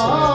Oh.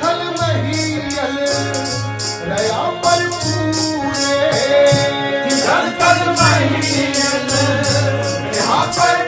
Vitthal મહિયલ રહ્યા પર પૂરે વિઠ્ઠલ મહિયલ રહ્યા પર